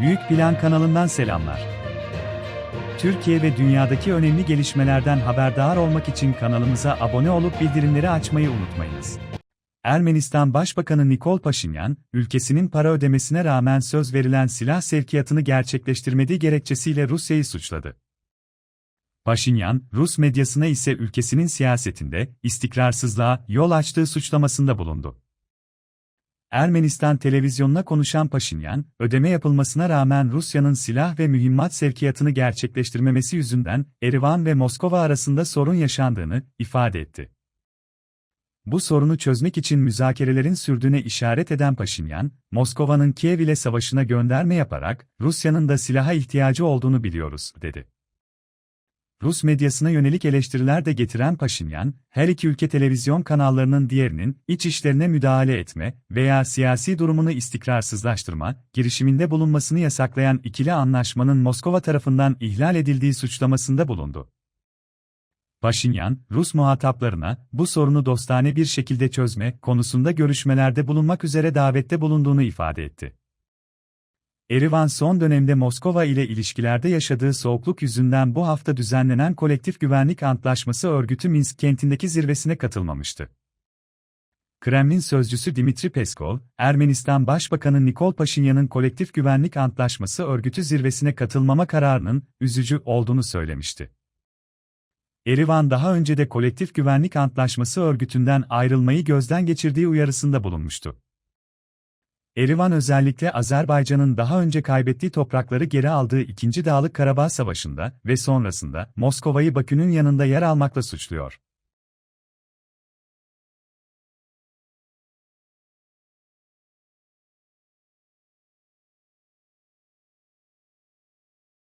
Büyük Plan kanalından selamlar. Türkiye ve dünyadaki önemli gelişmelerden haberdar olmak için kanalımıza abone olup bildirimleri açmayı unutmayınız. Ermenistan Başbakanı Nikol Paşinyan, ülkesinin para ödemesine rağmen söz verilen silah sevkiyatını gerçekleştirmediği gerekçesiyle Rusya'yı suçladı. Paşinyan, Rus medyasına ise ülkesinin siyasetinde istikrarsızlığa yol açtığı suçlamasında bulundu. Ermenistan televizyonuna konuşan Paşinyan, ödeme yapılmasına rağmen Rusya'nın silah ve mühimmat sevkiyatını gerçekleştirmemesi yüzünden Erivan ve Moskova arasında sorun yaşandığını ifade etti. Bu sorunu çözmek için müzakerelerin sürdüğüne işaret eden Paşinyan, Moskova'nın Kiev ile savaşına gönderme yaparak Rusya'nın da silaha ihtiyacı olduğunu biliyoruz, dedi. Rus medyasına yönelik eleştiriler de getiren Paşinyan, her iki ülke televizyon kanallarının diğerinin iç işlerine müdahale etme veya siyasi durumunu istikrarsızlaştırma girişiminde bulunmasını yasaklayan ikili anlaşmanın Moskova tarafından ihlal edildiği suçlamasında bulundu. Paşinyan, Rus muhataplarına bu sorunu dostane bir şekilde çözme konusunda görüşmelerde bulunmak üzere davette bulunduğunu ifade etti. Erivan son dönemde Moskova ile ilişkilerde yaşadığı soğukluk yüzünden bu hafta düzenlenen Kolektif Güvenlik Antlaşması örgütü Minsk kentindeki zirvesine katılmamıştı. Kremlin sözcüsü Dimitri Peskov, Ermenistan Başbakanı Nikol Paşinyan'ın Kolektif Güvenlik Antlaşması örgütü zirvesine katılmama kararının üzücü olduğunu söylemişti. Erivan daha önce de Kolektif Güvenlik Antlaşması örgütünden ayrılmayı gözden geçirdiği uyarısında bulunmuştu. Erivan özellikle Azerbaycan'ın daha önce kaybettiği toprakları geri aldığı 2. Dağlık Karabağ Savaşı'nda ve sonrasında Moskova'yı Bakü'nün yanında yer almakla suçluyor.